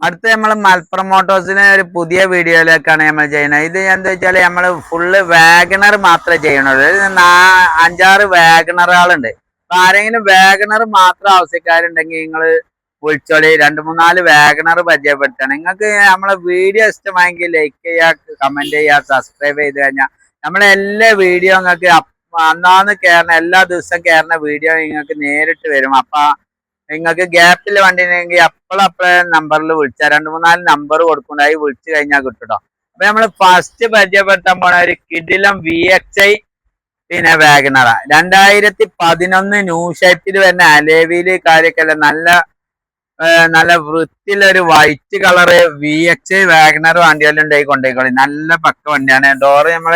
അടുത്ത നമ്മൾ മലപ്പുറം മോട്ടോഴ്സിന് ഒരു പുതിയ വീഡിയോയിലേക്കാണ് നമ്മൾ ചെയ്യുന്നത്. ഇത് എന്താ വെച്ചാൽ നമ്മൾ ഫുള്ള് വാഗണർ മാത്രമേ ചെയ്യണുള്ളൂ അഞ്ചാറ് വാഗണറുകളുണ്ട് അപ്പൊ ആരെങ്കിലും വാഗണർ മാത്രം ആവശ്യക്കാരുണ്ടെങ്കിൽ നിങ്ങൾ വിളിച്ചോളി. രണ്ട് മൂന്നാൽ വാഗണർ പരിചയപ്പെടുത്തണം നിങ്ങൾക്ക് നമ്മളെ വീഡിയോ ഇഷ്ടമായെങ്കിൽ ലൈക്ക് ചെയ്യുക കമന്റ് ചെയ്യുക സബ്സ്ക്രൈബ് ചെയ്ത് കഴിഞ്ഞാൽ നമ്മളെ എല്ലാ വീഡിയോ നിങ്ങൾക്ക് അന്നാന്ന് കയറുന്ന എല്ലാ ദിവസവും കയറുന്ന വീഡിയോ നിങ്ങൾക്ക് നേരിട്ട് വരും. അപ്പൊ നിങ്ങൾക്ക് ഗ്യാപ്പിൽ വണ്ടി ഉണ്ടെങ്കിൽ അപ്പോഴപ്പോഴേ നമ്പറിൽ വിളിച്ചാൽ രണ്ട് മൂന്നാൽ നമ്പർ കൊടുക്കണ്ടായി വിളിച്ചു കഴിഞ്ഞാൽ കിട്ടുട്ടോ. അപ്പൊ നമ്മൾ ഫസ്റ്റ് പരിചയപ്പെടുത്താൻ പോണ ഒരു കിഡിലം വി എക്സ് ഐ പിന്നെ വാഗണറ. രണ്ടായിരത്തി പതിനൊന്ന് ന്യൂ ഷേപ്പിൽ വരുന്ന അലേവിയിൽ കാര്യമൊക്കെ നല്ല നല്ല വൃത്തിയിലൊരു white colour V X WagonR വണ്ടിയെല്ലാം ഉണ്ടായി കൊണ്ടേക്കോളി. നല്ല പക്ക വണ്ടിയാണ്. ഡോറ് നമ്മൾ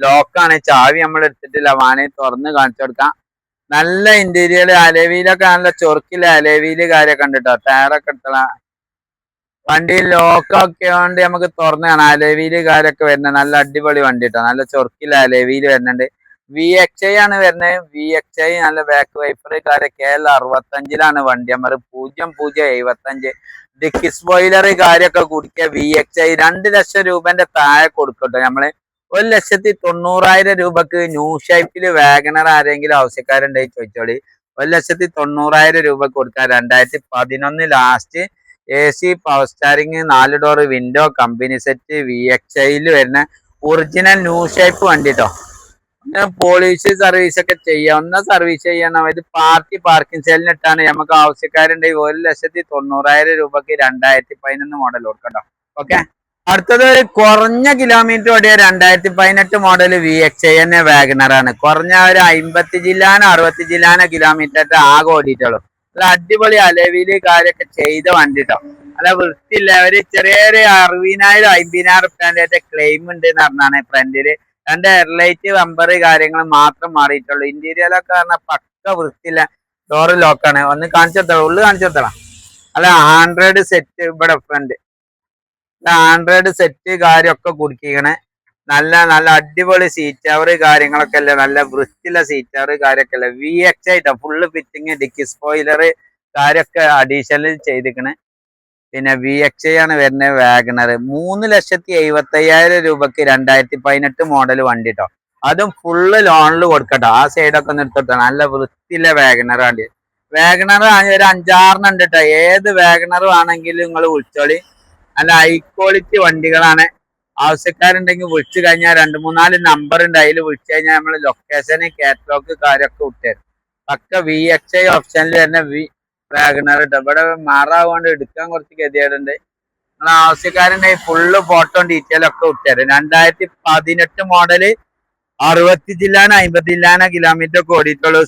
ലോക്കാണ് ചാവി നമ്മൾ എടുത്തിട്ടില്ല വാണി തുറന്ന് കാണിച്ചു കൊടുക്കാം. നല്ല ഇന്റീരിയർ അലവിയിലൊക്കെ നല്ല ചൊറുക്കിൽ അലവിയിൽ കാര്യമൊക്കെ ഉണ്ട് ടയറൊക്കെ എടുത്തള വണ്ടി ലോക്കൊക്കെ വേണ്ടി നമുക്ക് തുറന്നാണ് അലവിയിൽ കാര്യമൊക്കെ വരുന്നത് നല്ല അടിപൊളി വണ്ടി കേട്ടോ നല്ല ചൊറുക്കിൽ അലവിയിൽ വരുന്നുണ്ട്. വി എക്സ് ഐ ആണ് വരുന്നത്. വി എക്സ് ഐ നല്ല ബാക്ക് വൈപ്പർ കാര്യം കെ എൽ അറുപത്തഞ്ചിലാണ് വണ്ടി. നമ്മൾ പൂജ്യം പൂജ്യം എഴുപത്തഞ്ച്. ഡിക്കി സ്പോയിലർ കാര്യമൊക്കെ കുടിക്കുക. വി എക്സ് ഐ രണ്ട് ലക്ഷം രൂപന്റെ താഴെ കൊടുക്കട്ടെ നമ്മൾ. ഒരു ലക്ഷത്തി തൊണ്ണൂറായിരം രൂപക്ക് ന്യൂ ഷൈപ്പിൽ വാഗണർ ആരെങ്കിലും ആവശ്യക്കാരുണ്ടായി ചോദിച്ചോളി. ഒരു ലക്ഷത്തി തൊണ്ണൂറായിരം രൂപ കൊടുക്കാൻ രണ്ടായിരത്തി പതിനൊന്ന് last A C power steering നാല് door window company set V X ഐയിൽ വരുന്ന ഒറിജിനൽ ന്യൂ ഷൈപ്പ് വണ്ടി കേട്ടോ പോളിഷ് സർവീസ് ഒക്കെ ചെയ്യാവുന്ന സർവീസ് ചെയ്യണം. ഇത് പാർട്ടി പാർക്കിംഗ് സെല്ലിനിട്ടാണ് നമുക്ക് ആവശ്യക്കാരുണ്ടെങ്കിൽ ഒരു ലക്ഷത്തി തൊണ്ണൂറായിരം രൂപക്ക് രണ്ടായിരത്തി പതിനൊന്ന് മോഡൽ കൊടുക്കട്ടോ ഓക്കെ അടുത്തത് കുറഞ്ഞ കിലോമീറ്റർ ഓടിയ രണ്ടായിരത്തി പതിനെട്ട് മോഡൽ വി എക്സ് ഐ തന്നെ വാഗണറാണ് കുറഞ്ഞ ഒരു അമ്പത്തി ജില്ലാനോ അറുപത്തി ജില്ലാനോ കിലോമീറ്റർ ആകെ ഓടിയിട്ടുള്ളൂ. നല്ല അടിപൊളി അലവിൽ കാര്യമൊക്കെ ചെയ്ത വണ്ടി അല്ല വൃത്തിയില്ല ഒരു ചെറിയൊരു അറുപതിനായിരം അമ്പതിനായിരം റുപ്യാന്റെ ക്ലെയിം ഉണ്ട് എന്ന് പറഞ്ഞാണ് ഫ്രണ്ടിൽ രണ്ട് ഹെഡ്ലൈറ്റ് ബമ്പർ കാര്യങ്ങൾ മാത്രം മാറിയിട്ടുള്ളൂ. ഇന്റീരിയലൊക്കെ പറഞ്ഞാൽ പക്ക വൃത്തിയില്ല ഡോറ് ലോക്കാണ് ഒന്ന് കാണിച്ചു കൊടുത്തണം ഉള്ളു കാണിച്ചു കൊടുത്തണം അല്ല ഹൺഡ്രഡ് സെറ്റ് ഇവിടെ ഫ്രണ്ട് ആൻഡ്രോയിഡ് സെറ്റ് കാര്യമൊക്കെ കുടിക്കണേ നല്ല നല്ല അടിപൊളി സീറ്റ് അവർ കാര്യങ്ങളൊക്കെ അല്ലേ? നല്ല വൃത്തിയുള്ള സീറ്റ് അവർ കാര്യമൊക്കെ അല്ലേ? വി എക്സ് ആയിട്ടാ ഫുള്ള് ഫിറ്റിങ് ഡിക്കി സ്പോയിലർ കാര്യമൊക്കെ അഡീഷണൽ ചെയ്തിക്കണേ. പിന്നെ വി എക്സ് ആണ് വരുന്നത് വാഗണർ മൂന്ന് ലക്ഷത്തി എഴുപത്തി അയ്യായിരം രൂപക്ക് രണ്ടായിരത്തി പതിനെട്ട് മോഡൽ വണ്ടി കേട്ടോ അതും ഫുള്ള് ലോണിൽ കൊടുക്കട്ടോ. ആ സൈഡൊക്കെ ഒന്ന് എടുത്തോട്ടോ. നല്ല വൃത്തിയിലെ വാഗണർ വണ്ടി വാഗണർ ഒരു അഞ്ചാറിനുണ്ട് കേട്ടോ ഏത് വാഗണർ ആണെങ്കിലും നിങ്ങൾ വിളിച്ചോളി. നല്ല ഹൈ ക്വാളിറ്റി വണ്ടികളാണ്. ആവശ്യക്കാരുണ്ടെങ്കിൽ വിളിച്ചു കഴിഞ്ഞാൽ രണ്ട് മൂന്നാൽ നമ്പർ ഉണ്ട്. അതിൽ വിളിച്ചു കഴിഞ്ഞാൽ നമ്മൾ ലൊക്കേഷൻ കാറ്റലോഗ് കാര്യമൊക്കെ വിട്ടുതരും പക്ക വി എക്സ് ഐ ഓപ്ഷനിൽ തന്നെ വി വാഗണർ ഇട്ട് ഇവിടെ മാറാവുകൊണ്ട് എടുക്കാൻ കുറച്ച് ഗതികേടുണ്ട്. നിങ്ങൾ ആവശ്യക്കാരുണ്ടെങ്കിൽ ഫുള്ള് ഫോട്ടോ ഡീറ്റെയിൽ ഒക്കെ വിട്ടുതരും രണ്ടായിരത്തി പതിനെട്ട് മോഡൽ അറുപത്തി ജില്ലാനോ അമ്പത്തി ജില്ലാനോ കിലോമീറ്റർ ഒക്കെ ഓടിയിട്ടുള്ളൂ.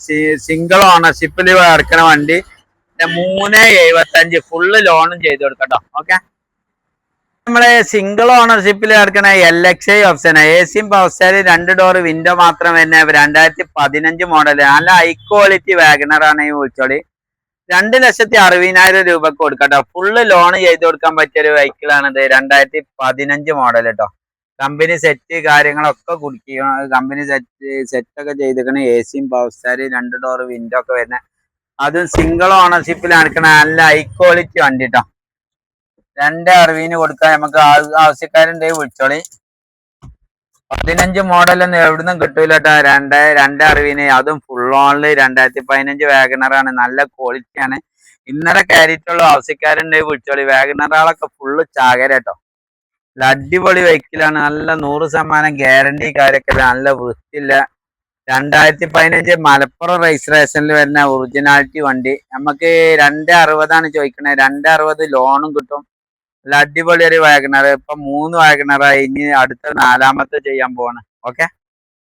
സിംഗിൾ ഓണർഷിപ്പിൽ ഇറക്കണ വണ്ടി. മൂന്ന് എഴുപത്തി അഞ്ച് ഫുള്ള് ലോണും ചെയ്ത് കൊടുക്കട്ടോ. ഓക്കെ നമ്മൾ സിംഗിൾ ഓണർഷിപ്പിൽ കിടക്കണ L X I option A സിയും പവർ രണ്ട് ഡോർ വിൻഡോ മാത്രം തന്നെ രണ്ടായിരത്തി പതിനഞ്ച് മോഡൽ നല്ല ഹൈ ക്വാളിറ്റി വാഗണറാണ് ഈ വിളിച്ചോളി. രണ്ട് ലക്ഷത്തി അറുപതിനായിരം രൂപക്ക് കൊടുക്കട്ടോ. ഫുള്ള് ലോൺ ചെയ്ത് കൊടുക്കാൻ പറ്റിയ ഒരു വെഹിക്കിളാണിത് രണ്ടായിരത്തി പതിനഞ്ച് മോഡൽ കേട്ടോ കമ്പനി സെറ്റ് കാര്യങ്ങളൊക്കെ കുടിക്കുക കമ്പനി സെറ്റ് സെറ്റ് ഒക്കെ ചെയ്തിരിക്കണ. എ സിയും പവർ രണ്ട് ഡോർ വിൻഡോ ഒക്കെ വരുന്നത് അതും സിംഗിൾ ഓണർഷിപ്പിൽ നടക്കണ നല്ല ഹൈ ക്വാളിറ്റി വണ്ടി കേട്ടോ രണ്ട് അറിവിന് കൊടുക്കാൻ നമുക്ക് ആവശ്യക്കാരുണ്ടെ വിളിച്ചോളി. പതിനഞ്ച് മോഡലൊന്നും എവിടുന്നും കിട്ടൂല കേട്ടോ രണ്ട് രണ്ട് അറിവിന്. അതും ഫുൾ ഓണിൽ രണ്ടായിരത്തി പതിനഞ്ച് വാഗണറാണ് നല്ല ക്വാളിറ്റിയാണ് ഇന്നലെ കയറിയിട്ടുള്ള ആവശ്യക്കാരുണ്ടെങ്കിൽ വിളിച്ചോളി. വാഗണറുകളൊക്കെ ഫുള്ള് ചാകര കേട്ടോ അടിപൊളി വെഹിക്കിളാണ് നല്ല നൂറ് ശതമാനം ഗ്യാരണ്ടി കാര്യമൊക്കെ നല്ല വൃത്തിയില്ല. രണ്ടായിരത്തി പതിനഞ്ച് മലപ്പുറം രജിസ്ട്രേഷനിൽ വരുന്ന ഒറിജിനാലിറ്റി വണ്ടി. നമുക്ക് രണ്ട് അറുപതാണ് ചോദിക്കണേ. രണ്ട് അറുപത് ലോണും കിട്ടും. നല്ല അടിപൊളി ഒരു വാഗണർ ഇപ്പൊ മൂന്ന് വാഗണറായി ഇനി അടുത്ത നാലാമത്തെ ചെയ്യാൻ പോവാണ്. ഓക്കെ?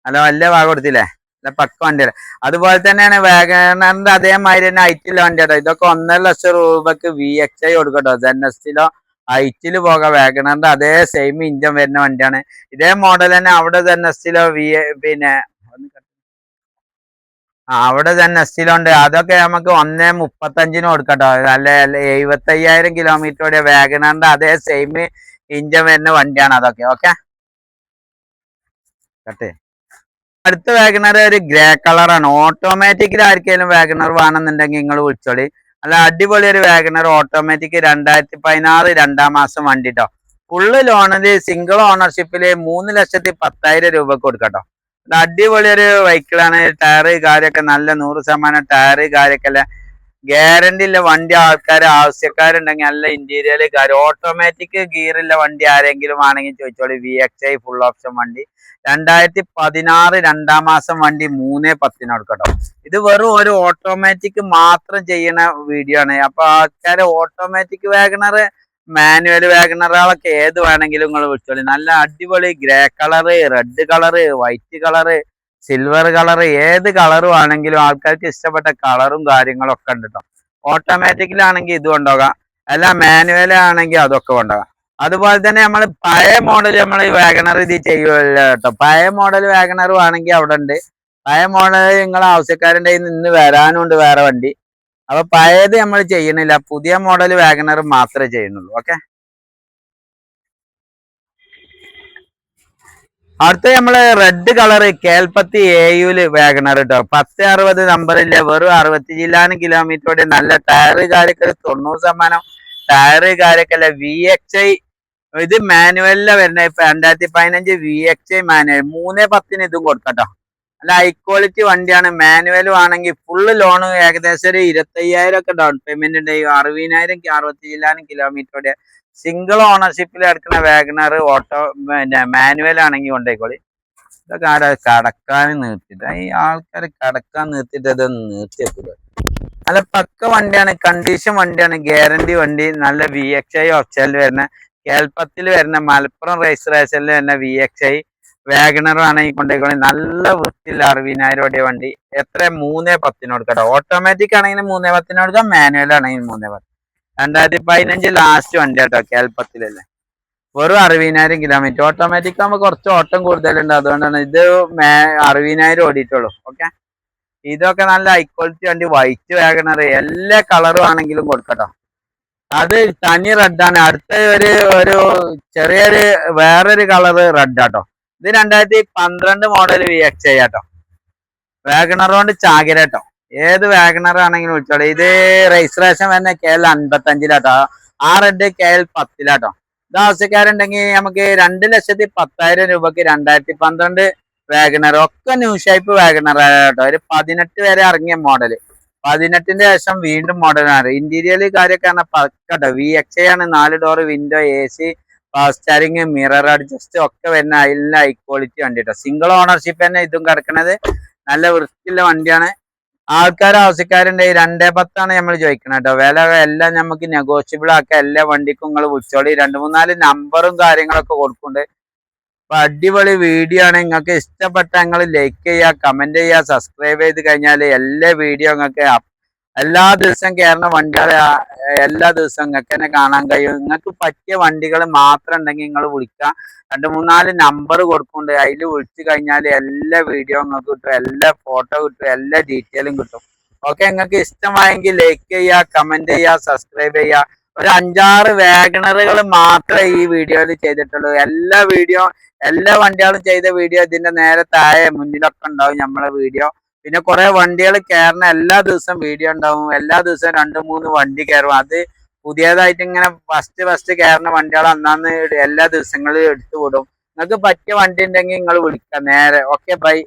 നല്ല വലിയ ഭാഗം കൊടുത്തില്ലേ? നല്ല പക്ക വണ്ടിയാണ് അതുപോലെ തന്നെയാണ് വാഗണറിന്റെ അതേമാതിരി തന്നെ ഐറ്റിലെ വണ്ടിയാട്ടോ. ഇതൊക്കെ ഒന്നര ലക്ഷം രൂപക്ക് വി എക്സ് ഐ കൊടുക്കട്ടോ. ജെൻഎസ്റ്റിലോ ഐറ്റിൽ പോകാം. വാഗണറിന്റെ അതേ സെയിം ഇഞ്ചൻ വരുന്ന വണ്ടിയാണ്. ഇതേ മോഡൽ തന്നെ അവിടെ ജെൻഎസ്റ്റിലോ വി പിന്നെ അവിടെ തന്നെ എസ്റ്റിലുണ്ട് അതൊക്കെ നമുക്ക് ഒന്നേ മുപ്പത്തഞ്ചിന് കൊടുക്കട്ടോ. അല്ലെ എഴുപത്തി അയ്യായിരം കിലോമീറ്റർ ഓടിയ വാഗണറിന്റെ അതേ സെയിം ഇഞ്ചൻ വരുന്ന വണ്ടിയാണ് അതൊക്കെ. ഓക്കെ കട്ടെ അടുത്ത വാഗണർ ഒരു ഗ്രേ കളറാണ് ഓട്ടോമാറ്റിക്കിൽ ആർക്കെങ്കിലും വാഗണർ വേണമെന്നുണ്ടെങ്കിൽ നിങ്ങൾ വിളിച്ചോളി. അല്ല അടിപൊളി ഒരു വാഗണർ ഓട്ടോമാറ്റിക് രണ്ടായിരത്തി പതിനാറ് രണ്ടാം മാസം വണ്ടിട്ടോ ഫുള്ള് ലോണിൽ സിംഗിൾ ഓണർഷിപ്പിൽ മൂന്ന് ലക്ഷത്തി പത്തായിരം രൂപ കൊടുക്കട്ടോ. അടിപൊളി ഒരു വെഹിക്കിളാണ് ടയറ് കാര്യമൊക്കെ നല്ല നൂറ് ശതമാനം ടയറ് കാര്യമൊക്കെ അല്ല? ഗ്യാരണ്ടി ഉള്ള വണ്ടി ആൾക്കാർ ആവശ്യക്കാരുണ്ടെങ്കിൽ നല്ല ഇന്റീരിയർ കാര്യം. ഓട്ടോമാറ്റിക് ഗിയറുള്ള വണ്ടി ആരെങ്കിലും ആണെങ്കിൽ ചോദിച്ചോളി. V X I full option വണ്ടി. രണ്ടായിരത്തി പതിനാറ് രണ്ടാം മാസം വണ്ടി മൂന്നേ പത്തിന് കൊടുക്കട്ടോ. ഇത് വെറും ഒരു ഓട്ടോമാറ്റിക് മാത്രം ചെയ്യണ വീഡിയോ ആണ്. അപ്പൊ ആൾക്കാര് ഓട്ടോമാറ്റിക് വാഗണർ മാനുവൽ വാഗണറുകളൊക്കെ ഏത് വേണമെങ്കിലും നിങ്ങൾ വിളിച്ചോളി നല്ല അടിപൊളി grey colour red colour white colour silver colour ഏത് കളർ വേണമെങ്കിലും ആൾക്കാർക്ക് ഇഷ്ടപ്പെട്ട കളറും കാര്യങ്ങളും ഒക്കെ ഉണ്ട് കേട്ടോ ഓട്ടോമാറ്റിക്കിലാണെങ്കിൽ ഇത് കൊണ്ടുപോകാം അല്ല മാനുവൽ ആണെങ്കിൽ അതൊക്കെ കൊണ്ടുപോകാം അതുപോലെ തന്നെ നമ്മൾ പഴയ മോഡൽ നമ്മൾ വാഗണർ ഇത് ചെയ്യുമല്ലോ കേട്ടോ പഴയ മോഡൽ വാഗണർ ആണെങ്കിൽ അവിടെ ഉണ്ട്. പഴയ മോഡൽ നിങ്ങളെ ആവശ്യക്കാരന്റെ കയ്യിൽ നിന്ന് വരാനുണ്ട് വേറെ വണ്ടി. അപ്പൊ പഴയത് നമ്മൾ ചെയ്യണില്ല. പുതിയ മോഡൽ വാഗണർ മാത്രമേ ചെയ്യുന്നുള്ളൂ. ഓക്കെ അടുത്ത നമ്മൾ റെഡ് കളർ കേൽപ്പത്തി ഏയുൽ വാഗണർ കേട്ടോ പത്ത് അറുപത് നമ്പറില്ല വെറും അറുപത്തി ജില്ലാനും കിലോമീറ്ററോടെ നല്ല ടയറ് കാര്യമൊക്കെ തൊണ്ണൂറ് ശതമാനം ടയറ് കാര്യക്കല്ല വി എക്സ് ഐ ഇത് മാനുവലിലാ വരുന്നത്. രണ്ടായിരത്തി പതിനഞ്ച് വി എക്സ് ഐ മാനുവൽ മൂന്നേ പത്തിന് ഇതും കൊടുക്കട്ടോ അല്ല ഹൈ ക്വാളിറ്റി വണ്ടിയാണ്. മാനുവലും ആണെങ്കിൽ ഫുള്ള് ലോൺ ഏകദേശം ഒരു ഇരുപത്തയ്യായിരം ഒക്കെ ഡൗൺ പേയ്മെന്റ് ഉണ്ട്. അറുപതിനായിരം അറുപത്തി കിലോമീറ്റർ കിലോമീറ്ററോടെ സിംഗിൾ ഓണർഷിപ്പിൽ എടുക്കുന്ന വാഗണർ ഓട്ടോ പിന്നെ മാനുവൽ ആണെങ്കിൽ കൊണ്ടേക്കോളി ഇതൊക്കെ ആരാ കടക്കാൻ നിർത്തിട്ട് ഈ ആൾക്കാർ കടക്കാൻ നിർത്തിയിട്ട് അത് നിർത്തി നല്ല പക്ക വണ്ടിയാണ് കണ്ടീഷൻ വണ്ടിയാണ് ഗ്യാരണ്ടി വണ്ടി നല്ല വി എക്സ് ഐ ഓപ്ഷനിൽ വരുന്ന കേൾപ്പത്തിൽ വരുന്ന മലപ്പുറം റേസ് റേഷനിൽ വരുന്ന വി എക്സ് ഐ വാഗണർ ആണെങ്കിൽ കൊണ്ടേക്കോളി നല്ല വൃത്തിയുള്ള അറുപതിനായിരം രൂപയുടെ വണ്ടി. എത്ര? മൂന്നേ പത്തിന് കൊടുക്കട്ടോ ഓട്ടോമാറ്റിക് ആണെങ്കിൽ മൂന്നേ പത്തിന് കൊടുക്കാം മാനുവൽ ആണെങ്കിൽ മൂന്നേ പത്ത്. രണ്ടായിരത്തി പതിനഞ്ച് ലാസ്റ്റ് വണ്ടി കേട്ടോ കേൾപ്പത്തിലല്ലേ. വെറും അറുപതിനായിരം കിലോമീറ്റർ ഓട്ടോമാറ്റിക് ആകുമ്പോൾ കുറച്ച് ഓട്ടം കൂടുതലുണ്ട്. അതുകൊണ്ടാണ് ഇത് അറുപതിനായിരം ഓടിയിട്ടുള്ളൂ. ഓക്കെ ഇതൊക്കെ നല്ല ഹൈ ക്വാളിറ്റി വണ്ടി. വൈറ്റ് വാഗണർ എല്ലാ കളറും ആണെങ്കിലും കൊടുക്കട്ടോ. അത് തനി റെഡാണ് അടുത്ത ഒരു ഒരു ചെറിയൊരു വേറൊരു കളറ് റെഡ് ആട്ടോ. ഇത് രണ്ടായിരത്തി പന്ത്രണ്ട് model V X I auto. WagonR കൊണ്ട് ചാകിര കേട്ടോ ഏത് വാഗണർ ആണെങ്കിലും വിളിച്ചോളൂ. ഇത് രജിസ്ട്രേഷൻ വരുന്ന കെ എൽ അൻപത്തഞ്ചിലാട്ടോ. ആ റെഡ് കെ എൽ പത്തിലാട്ടോ. ഇത് ആവശ്യക്കാരുണ്ടെങ്കിൽ നമുക്ക് രണ്ട് ലക്ഷത്തി പത്തായിരം രൂപക്ക് രണ്ടായിരത്തി പന്ത്രണ്ട് വാഗണർ ഒക്കെ ന്യൂ ഷൈപ്പ് വാഗണർ കേട്ടോ ഒരു പതിനെട്ട് വരെ ഇറങ്ങിയ മോഡൽ പതിനെട്ടിന്റെ ശേഷം വീണ്ടും മോഡലാണ് ഇന്റീരിയൽ കാര്യമൊക്കെ പറഞ്ഞാൽ പക്കട്ടോ. വി എക്സ് ആണ് നാല് door window A C steering mirror adjust ഒക്കെ വരുന്ന അതിൽ ഹൈ ക്വാളിറ്റി വണ്ടി കേട്ടോ സിംഗിൾ ഓണർഷിപ്പ് തന്നെ ഇതും കിടക്കണത്. നല്ല വൃത്തിയുള്ള വണ്ടിയാണ്. ആൾക്കാർ ആവശ്യക്കാരുണ്ട്. രണ്ടേ പത്താണ് നമ്മൾ ചോദിക്കുന്നത് കേട്ടോ വില എല്ലാം നമുക്ക് നെഗോഷ്യബിൾ ആക്കാം എല്ലാ വണ്ടിക്കും നിങ്ങൾ വിളിച്ചോളി. രണ്ട് മൂന്നാൽ നമ്പറും കാര്യങ്ങളൊക്കെ കൊടുക്കുന്നുണ്ട്. അപ്പൊ അടിപൊളി വീഡിയോ ആണ്. നിങ്ങൾക്ക് ഇഷ്ടപ്പെട്ട നിങ്ങൾ ലൈക്ക് ചെയ്യുക കമന്റ് ചെയ്യുക സബ്സ്ക്രൈബ് ചെയ്ത് കഴിഞ്ഞാൽ എല്ലാ വീഡിയോ നിങ്ങൾക്ക് എല്ലാ ദിവസവും കയറുന്ന വണ്ടികൾ എല്ലാ ദിവസവും നിങ്ങൾക്ക് തന്നെ കാണാൻ കഴിയും. നിങ്ങൾക്ക് പറ്റിയ വണ്ടികൾ മാത്രം ഉണ്ടെങ്കിൽ നിങ്ങൾ വിളിക്കുക രണ്ട് മൂന്നാൽ നമ്പർ കൊടുക്കുന്നുണ്ട്. അതിൽ വിളിച്ചു കഴിഞ്ഞാൽ എല്ലാ വീഡിയോ നിങ്ങൾക്ക് കിട്ടും എല്ലാ ഫോട്ടോ കിട്ടും എല്ലാ ഡീറ്റെയിലും കിട്ടും. ഓക്കെ നിങ്ങൾക്ക് ഇഷ്ടമായെങ്കിൽ ലൈക്ക് ചെയ്യുക കമന്റ് ചെയ്യുക സബ്സ്ക്രൈബ് ചെയ്യുക. ഒരു അഞ്ചാറ് വാഗണറുകൾ മാത്രമേ ഈ വീഡിയോയിൽ ചെയ്തിട്ടുള്ളൂ. എല്ലാ വീഡിയോ എല്ലാ വണ്ടികളും ചെയ്ത വീഡിയോ ഇതിന്റെ നേരെ താഴെ മുന്നിലൊക്കെ ഉണ്ടാവും നമ്മളെ വീഡിയോ പിന്നെ കുറെ വണ്ടികൾ കയറുന്ന എല്ലാ ദിവസവും വീഡിയോ ഉണ്ടാവും. എല്ലാ ദിവസവും രണ്ട് മൂന്ന് വണ്ടി കയറും അത് പുതിയതായിട്ട് ഇങ്ങനെ ഫസ്റ്റ് ഫസ്റ്റ് കയറുന്ന വണ്ടികൾ അന്നാന്ന് എല്ലാ ദിവസങ്ങളിലും എടുത്തു വിടും. നിങ്ങൾക്ക് പറ്റിയ വണ്ടി ഉണ്ടെങ്കിൽ നിങ്ങൾ വിളിക്കാം. നേരെ. Okay bye